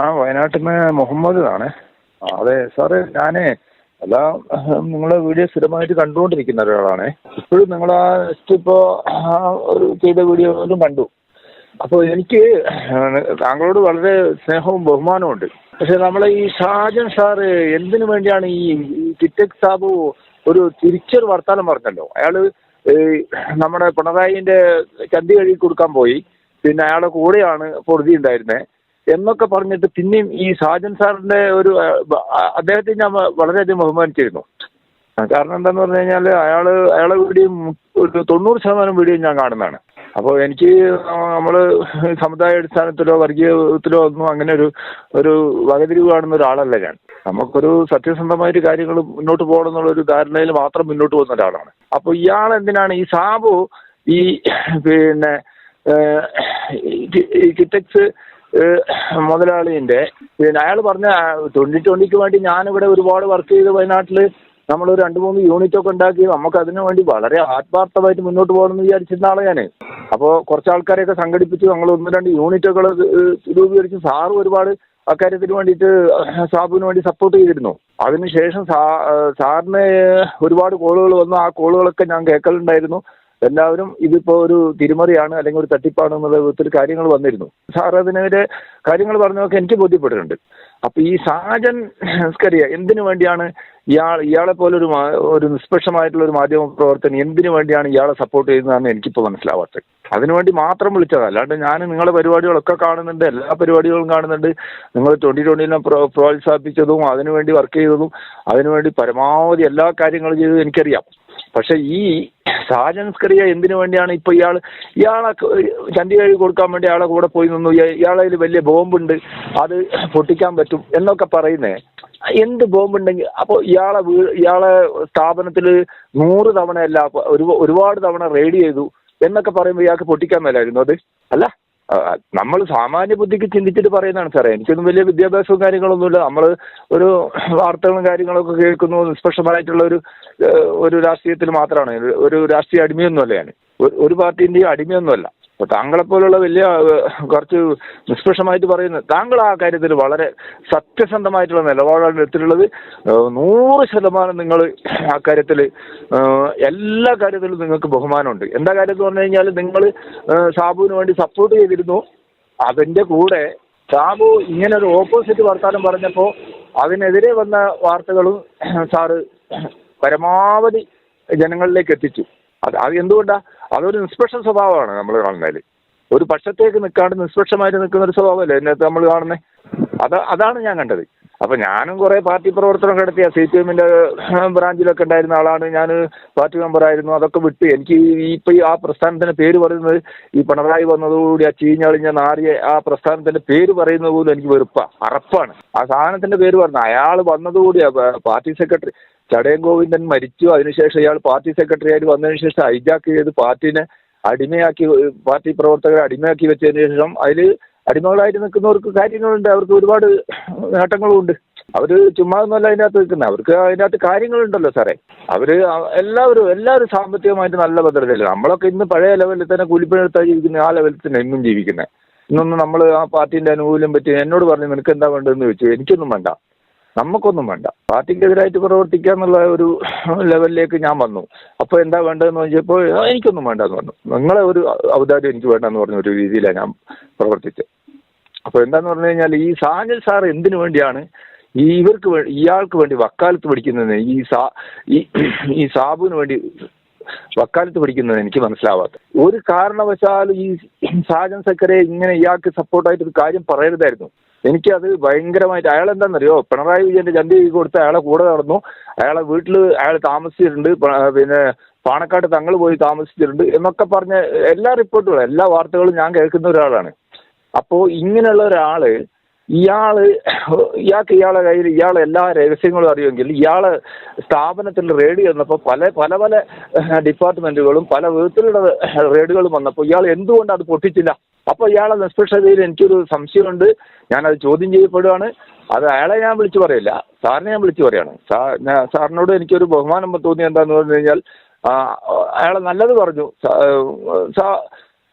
ആ വയനാട്ടിൽ നിന്ന് മുഹമ്മദ് ആണ് അതെ സാറ് ഞാനേ എല്ലാ നിങ്ങളെ വീഡിയോ സ്ഥിരമായിട്ട് കണ്ടുകൊണ്ടിരിക്കുന്ന ഒരാളാണ്. ഇപ്പോഴും നിങ്ങൾ ആ ഇപ്പോ ആ ഒരു ചെയ്ത ഒന്നും കണ്ടു. അപ്പോൾ എനിക്ക് താങ്കളോട് വളരെ സ്നേഹവും ബഹുമാനവും ഉണ്ട്. പക്ഷെ നമ്മളെ ഈ ഷാജൻ സാറ് എന്തിനു വേണ്ടിയാണ് ഈ കിറ്റക് സാബു ഒരു തിരിച്ചൊരു വർത്താനം പറഞ്ഞല്ലോ? അയാൾ നമ്മുടെ പിണറായിന്റെ ചന്തി കഴുകി കൊടുക്കാൻ പോയി. പിന്നെ അയാളെ കൂടെയാണ് പൊറുതി ഉണ്ടായിരുന്നത് എന്നൊക്കെ പറഞ്ഞിട്ട് പിന്നെയും ഈ സാജൻ സാറിന്റെ ഒരു അദ്ദേഹത്തെ ഞാൻ വളരെയധികം ബഹുമാനിച്ചിരുന്നു കാരണം എന്താന്ന് പറഞ്ഞു കഴിഞ്ഞാൽ അയാൾ അയാളെ വീഡിയോ ഒരു തൊണ്ണൂറ് ശതമാനം വീഡിയോ ഞാൻ കാണുന്നതാണ് അപ്പോൾ എനിക്ക് നമ്മൾ സമുദായ അടിസ്ഥാനത്തിലോ വർഗീയത്തിലോ ഒന്നും അങ്ങനെ ഒരു ഒരു വകതിരിവ് കാണുന്ന ഒരാളല്ല ഞാൻ നമുക്കൊരു സത്യസന്ധമായിട്ട് കാര്യങ്ങൾ മുന്നോട്ട് പോകണം എന്നുള്ള ഒരു ധാരണയിൽ മാത്രം മുന്നോട്ട് പോകുന്ന ഒരാളാണ് അപ്പോൾ ഇയാൾ എന്തിനാണ് ഈ സാബു ഈ പിന്നെ കിറ്റക്സ് മുതലാളിന്റെ പിന്നെ അയാൾ പറഞ്ഞ ട്വന്റി ട്വന്റിക്ക് വേണ്ടി ഞാനിവിടെ ഒരുപാട് വർക്ക് ചെയ്ത് വയനാട്ടിൽ നമ്മൾ രണ്ട് മൂന്ന് യൂണിറ്റ് ഒക്കെ ഉണ്ടാക്കി. നമുക്ക് അതിനു വേണ്ടി വളരെ ആത്മാർത്ഥമായിട്ട് മുന്നോട്ട് പോകണമെന്ന് വിചാരിച്ചിരുന്ന ആളെ ഞാൻ അപ്പോൾ കുറച്ച് ആൾക്കാരെയൊക്കെ സംഘടിപ്പിച്ച് ഞങ്ങൾ ഒന്ന് രണ്ട് യൂണിറ്റുകൾ രൂപീകരിച്ച് സാറ് ഒരുപാട് അക്കാര്യത്തിന് വേണ്ടിയിട്ട് സാബുവിന് വേണ്ടി സപ്പോർട്ട് ചെയ്തിരുന്നു. അതിനുശേഷം സാറിന് ഒരുപാട് കോളുകൾ വന്നു. ആ കോളുകളൊക്കെ ഞാൻ കേൾക്കലുണ്ടായിരുന്നു. എല്ലാവരും ഇതിപ്പോ ഒരു തിരിമറിയാണ് അല്ലെങ്കിൽ ഒരു തട്ടിപ്പാണ് എന്നുള്ള വിധത്തിൽ കാര്യങ്ങൾ വന്നിരുന്നു. സാർ അതിനെതിരെ കാര്യങ്ങൾ പറഞ്ഞതൊക്കെ എനിക്ക് ബോധ്യപ്പെട്ടിട്ടുണ്ട്. അപ്പൊ ഈ സാജൻ സ്കറിയ എന്തിനു വേണ്ടിയാണ് ഇയാൾ ഇയാളെ പോലെ ഒരു ഒരു നിഷ്പക്ഷമായിട്ടുള്ള ഒരു മാധ്യമ പ്രവർത്തനം എന്തിനു വേണ്ടിയാണ് ഇയാളെ സപ്പോർട്ട് ചെയ്യുന്നതെന്ന് എനിക്കിപ്പോൾ മനസ്സിലാവാത്തത്. അതിനുവേണ്ടി മാത്രം വിളിച്ചതാണ് അല്ലാണ്ട് ഞാൻ നിങ്ങളെ പരിപാടികളൊക്കെ കാണുന്നുണ്ട് എല്ലാ പരിപാടികളും കാണുന്നുണ്ട്. നിങ്ങൾ ട്വന്റി ട്വന്റിനെ പ്രോത്സാഹിപ്പിച്ചതും അതിനുവേണ്ടി വർക്ക് ചെയ്തതും അതിനുവേണ്ടി പരമാവധി എല്ലാ കാര്യങ്ങളും ചെയ്തതും എനിക്കറിയാം. പക്ഷെ ഈ സാജൻസ്കറിയ എന്തിനു വേണ്ടിയാണ് ഇപ്പൊ ഇയാൾ ഇയാളെ കഴുകി കൊടുക്കാൻ വേണ്ടി ആളെ കൂടെ പോയി നിന്നു. ഇയ- ഇയാളെ വലിയ ബോംബുണ്ട്. അത് പൊട്ടിക്കാൻ പറ്റും എന്നൊക്കെ പറയുന്നേ. എന്ത് ബോംബുണ്ടെങ്കിൽ അപ്പോൾ ഇയാളെ വീ ഇയാളെ സ്ഥാപനത്തിൽ നൂറ് തവണയല്ല ഒരു ഒരുപാട് തവണ റെയ്ഡ് ചെയ്തു എന്നൊക്കെ പറയുമ്പോൾ ഇയാൾക്ക് പൊട്ടിക്കാൻ മേലായിരുന്നു അത്? അല്ല? നമ്മൾ സാമാന്യ ബുദ്ധിക്ക് ചിന്തിച്ചിട്ട് പറയുന്നതാണ് സാറേ. എനിക്കൊന്നും വലിയ വിദ്യാഭ്യാസവും കാര്യങ്ങളൊന്നുമില്ല. നമ്മൾ ഒരു വാർത്തകളും കാര്യങ്ങളൊക്കെ കേൾക്കുന്നു. നിഷ്പക്ഷമായിട്ടുള്ള ഒരു ഒരു രാഷ്ട്രീയത്തിൽ മാത്രമാണ്. ഒരു- രാഷ്ട്രീയ അടിമയൊന്നുമല്ല ഞാൻ ഒരു പാർട്ടിന്റെയും അടിമയൊന്നുമല്ല. അപ്പോൾ താങ്കളെപ്പോലുള്ള വലിയ കുറച്ച് നിഷ്പക്ഷമായിട്ട് പറയുന്ന താങ്കൾ ആ കാര്യത്തിൽ വളരെ സത്യസന്ധമായിട്ടുള്ള നിലപാടാണ് എടുത്തിട്ടുള്ളത്. നൂറ് ശതമാനം നിങ്ങൾ ആ കാര്യത്തിൽ എല്ലാ കാര്യത്തിലും നിങ്ങൾക്ക് ബഹുമാനമുണ്ട്. എന്താ കാര്യം എന്ന് പറഞ്ഞു കഴിഞ്ഞാൽ നിങ്ങൾ സാബുവിന് വേണ്ടി സപ്പോർട്ട് ചെയ്തിരുന്നു. അതിന്റെ കൂടെ സാബു ഇങ്ങനെ ഒരു ഓപ്പോസിറ്റ് വർത്താനം പറഞ്ഞപ്പോൾ അതിനെതിരെ വന്ന വാർത്തകളും സാറ് പരമാവധി ജനങ്ങളിലേക്ക് എത്തിച്ചു. അത് അത് എന്തുകൊണ്ടാ? അതൊരു നിഷ്പക്ഷ സ്വഭാവമാണ് നമ്മൾ കാണുന്നതിൽ ഒരു പക്ഷത്തേക്ക് നിൽക്കാണ്ട് നിഷ്പക്ഷമായിട്ട് നിൽക്കുന്ന ഒരു സ്വഭാവമല്ലേ ഇതിനകത്ത് നമ്മൾ കാണുന്നത് അത് അതാണ് ഞാൻ കണ്ടത്. അപ്പൊ ഞാനും കുറെ പാർട്ടി പ്രവർത്തനം നടത്തിയ സി പി എമ്മിന്റെ ബ്രാഞ്ചിലൊക്കെ ഉണ്ടായിരുന്ന ആളാണ്. ഞാൻ പാർട്ടി മെമ്പറായിരുന്നു അതൊക്കെ വിട്ട് എനിക്ക് ഇപ്പൊ ഈ ആ പ്രസ്ഥാനത്തിന്റെ പേര് പറയുന്നത് ഈ പിണറായി വന്നതോടുകൂടി ആ ചീഞ്ഞളിഞ്ഞ നാറിയ ആ പ്രസ്ഥാനത്തിന്റെ പേര് പറയുന്നത് പോലും എനിക്ക് വെറുപ്പാ അറപ്പാണ്. ആ സാധനത്തിന്റെ പേര് പറഞ്ഞു അയാൾ വന്നതുകൂടി പാർട്ടി സെക്രട്ടറി ചടയൻ ഗോവിന്ദൻ മരിച്ചു. അതിനുശേഷം ഇയാൾ പാർട്ടി സെക്രട്ടറി ആയിട്ട് വന്നതിന് ശേഷം ഹൈജാക്ക് ചെയ്ത് പാർട്ടിനെ അടിമയാക്കി പാർട്ടി പ്രവർത്തകരെ അടിമയാക്കി വെച്ചതിന് ശേഷം അതിൽ അടിമകളായിട്ട് നിൽക്കുന്നവർക്ക് കാര്യങ്ങളുണ്ട്. അവർക്ക് ഒരുപാട് നേട്ടങ്ങളുമുണ്ട്. അവർ ചുമ്മാ ഒന്നുമല്ല അതിനകത്ത് നിൽക്കുന്നത് അവർക്ക് അതിനകത്ത് കാര്യങ്ങളുണ്ടല്ലോ സാറേ. അവർ എല്ലാവരും എല്ലാവരും സാമ്പത്തികമായിട്ട് നല്ല ഭദ്രതയില്ല നമ്മളൊക്കെ ഇന്ന് പഴയ ലെവലിൽ തന്നെ കൂലിപ്പണിയെടുത്താൽ ജീവിക്കുന്ന ആ ലെവലിൽ തന്നെ ഇന്നും ജീവിക്കുന്നത് ഇന്നൊന്നും നമ്മൾ ആ പാർട്ടീന്റെ അനുകൂലം പറ്റി എന്നോട് പറഞ്ഞു നിനക്ക് എന്താ വേണ്ടതെന്ന് ചോദിച്ചു. എനിക്കൊന്നും വേണ്ട. നമുക്കൊന്നും വേണ്ട. പാർട്ടിക്കെതിരായിട്ട് പ്രവർത്തിക്കുക എന്നുള്ള ഒരു ലെവലിലേക്ക് ഞാൻ വന്നു. അപ്പോൾ എന്താ വേണ്ടതെന്ന് ചോദിച്ചപ്പോൾ "ആ, എനിക്കൊന്നും വേണ്ടെന്ന് പറഞ്ഞു. നിങ്ങളെ ഒരു ഔദാര്യം എനിക്ക് വേണ്ടെന്ന് പറഞ്ഞ ഒരു രീതിയിലാണ് ഞാൻ പ്രവർത്തിച്ചത്. അപ്പോൾ എന്താന്ന് പറഞ്ഞു കഴിഞ്ഞാൽ ഈ സാജൽ സാർ എന്തിനു വേണ്ടിയാണ് ഈ ഇവർക്ക് വേണ്ടി ഇയാൾക്ക് വേണ്ടി വക്കാലത്ത് പഠിക്കുന്നതിന് ഈ സാ ഈ ഈ സാബുവിന് വേണ്ടി വക്കാലത്ത് പഠിക്കുന്നത് എനിക്ക് മനസ്സിലാവാത്ത. ഒരു കാരണവശാലും ഈ സാജൻ സക്കരെ ഇങ്ങനെ ഇയാൾക്ക് സപ്പോർട്ടായിട്ട് ഒരു കാര്യം പറയരുതായിരുന്നു. എനിക്കത് ഭയങ്കരമായിട്ട് അയാൾ എന്താണെന്നറിയോ പിണറായി വിജയന്റെ ചന്തി കൊടുത്ത് അയാളെ കൂടെ നടന്നു. അയാളെ വീട്ടിൽ അയാൾ താമസിച്ചിട്ടുണ്ട്. പിന്നെ പാണക്കാട് തങ്ങൾ പോയി താമസിച്ചിട്ടുണ്ട് എന്നൊക്കെ പറഞ്ഞ എല്ലാ റിപ്പോർട്ടുകളും എല്ലാ വാർത്തകളും ഞാൻ കേൾക്കുന്ന ഒരാളാണ്. അപ്പോൾ ഇങ്ങനെയുള്ള ഒരാൾ ഇയാൾ ഇയാൾക്ക് ഇയാളെ കയ്യിൽ ഇയാൾ എല്ലാ രഹസ്യങ്ങളും അറിയുമെങ്കിൽ ഇയാൾ സ്ഥാപനത്തിൽ റെയ്ഡ് ചെന്നപ്പോൾ പല പല പല ഡിപ്പാർട്ട്മെന്റുകളും പല വിധത്തിലുള്ള റെയ്ഡുകളും വന്നപ്പോൾ ഇയാൾ എന്തുകൊണ്ട് അത് പൊട്ടിച്ചില്ല? അപ്പൊ ഇയാളെ നിഷ്പക്ഷതയിൽ എനിക്കൊരു സംശയമുണ്ട്. ഞാനത് ചോദ്യം ചെയ്യപ്പെടുകയാണ് അത് അയാളെ ഞാൻ വിളിച്ചു പറയില്ല. സാറിനെ ഞാൻ വിളിച്ചു പറയാണ്. സാറിനോട് എനിക്കൊരു ബഹുമാനം തോന്നി എന്താന്ന് പറഞ്ഞു കഴിഞ്ഞാൽ ആ, അയാളെ നല്ലത് പറഞ്ഞു.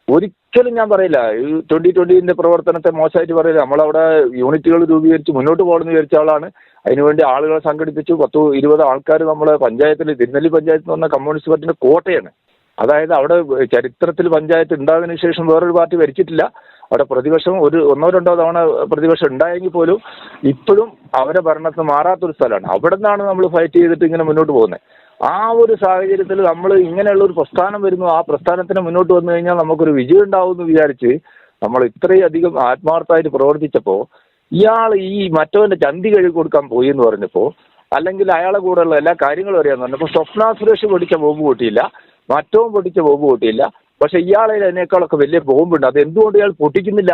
ഒരിക്കലും ഞാൻ പറയില്ല. ഈ ട്വന്റി ട്വന്റിന്റെ പ്രവർത്തനത്തെ മോശമായിട്ട് പറയില്ല. നമ്മളവിടെ യൂണിറ്റുകൾ രൂപീകരിച്ച് മുന്നോട്ട് പോകണമെന്ന് വിചാരിച്ച ആളാണ്. അതിനുവേണ്ടി ആളുകളെ സംഘടിപ്പിച്ചു. പത്ത് ഇരുപത് ആൾക്കാർ നമ്മളെ പഞ്ചായത്തിൽ തിരുനെല്ലി പഞ്ചായത്ത് എന്ന് പറഞ്ഞ കമ്മ്യൂണിസ്റ്റ് പാർട്ടിന്റെ കോട്ടയാണ്. അതായത് അവിടെ ചരിത്രത്തിൽ പഞ്ചായത്ത് ഉണ്ടായതിനു ശേഷം വേറൊരു പാർട്ടി ഭരിച്ചിട്ടില്ല. അവിടെ പ്രതിപക്ഷം ഒരു ഒന്നോ രണ്ടോ തവണ പ്രതിപക്ഷം ഉണ്ടായെങ്കിൽ പോലും ഇപ്പോഴും അവരെ ഭരണത്തിൽ മാറാത്തൊരു സ്ഥലമാണ്. അവിടെ നിന്നാണ് നമ്മൾ ഫൈറ്റ് ചെയ്തിട്ട് ഇങ്ങനെ മുന്നോട്ട് പോകുന്നത്. ആ ഒരു സാഹചര്യത്തിൽ നമ്മൾ ഇങ്ങനെയുള്ള ഒരു പ്രസ്ഥാനം വരുന്നു ആ പ്രസ്ഥാനത്തിന് മുന്നോട്ട് വന്നു കഴിഞ്ഞാൽ നമുക്കൊരു വിജയം ഉണ്ടാവും എന്ന് വിചാരിച്ച് നമ്മൾ ഇത്രയധികം ആത്മാർത്ഥമായിട്ട് പ്രവർത്തിച്ചപ്പോൾ ഇയാൾ ഈ മറ്റവന്റെ ചന്തി കഴുകി കൊടുക്കാൻ പോയി എന്ന് പറഞ്ഞപ്പോൾ അല്ലെങ്കിൽ അയാളെ കൂടെയുള്ള എല്ലാ കാര്യങ്ങളും അറിയാന്ന് പറഞ്ഞപ്പോൾ സ്വപ്ന സുരേഷ് പൊടിച്ച ബോംബ് പൊട്ടിയില്ല മറ്റവും പൊട്ടിച്ച ബോംബ് പൊട്ടിയില്ല പക്ഷെ ഇയാളെ അതിനേക്കാളൊക്കെ വലിയ ബോംബുണ്ട് അത് എന്തുകൊണ്ട് ഇയാൾ പൊട്ടിക്കുന്നില്ല?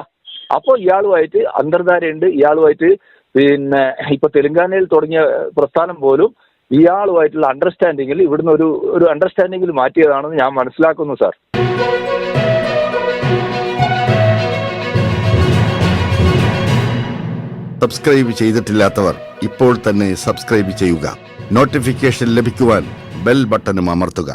അപ്പോൾ ഇയാളുമായിട്ട് അന്തർധാരയുണ്ട് ഇയാളുമായിട്ട് പിന്നെ ഇപ്പൊ തെലങ്കാനയിൽ തുടങ്ങിയ പ്രസ്ഥാനം പോലും ഇയാളുമായിട്ടുള്ള അണ്ടർസ്റ്റാൻഡിങ്ങിൽ ഇവിടുന്ന് ഒരു ഒരു അണ്ടർസ്റ്റാൻഡിങ്ങിൽ മാറ്റിയതാണെന്ന് ഞാൻ മനസ്സിലാക്കുന്നു സാർ സബ്സ്ക്രൈബ് ചെയ്തിട്ടില്ലാത്തവർ ഇപ്പോൾ തന്നെ സബ്സ്ക്രൈബ് ചെയ്യുക. നോട്ടിഫിക്കേഷൻ ലഭിക്കുവാൻ ബെൽ ബട്ടണും അമർത്തുക.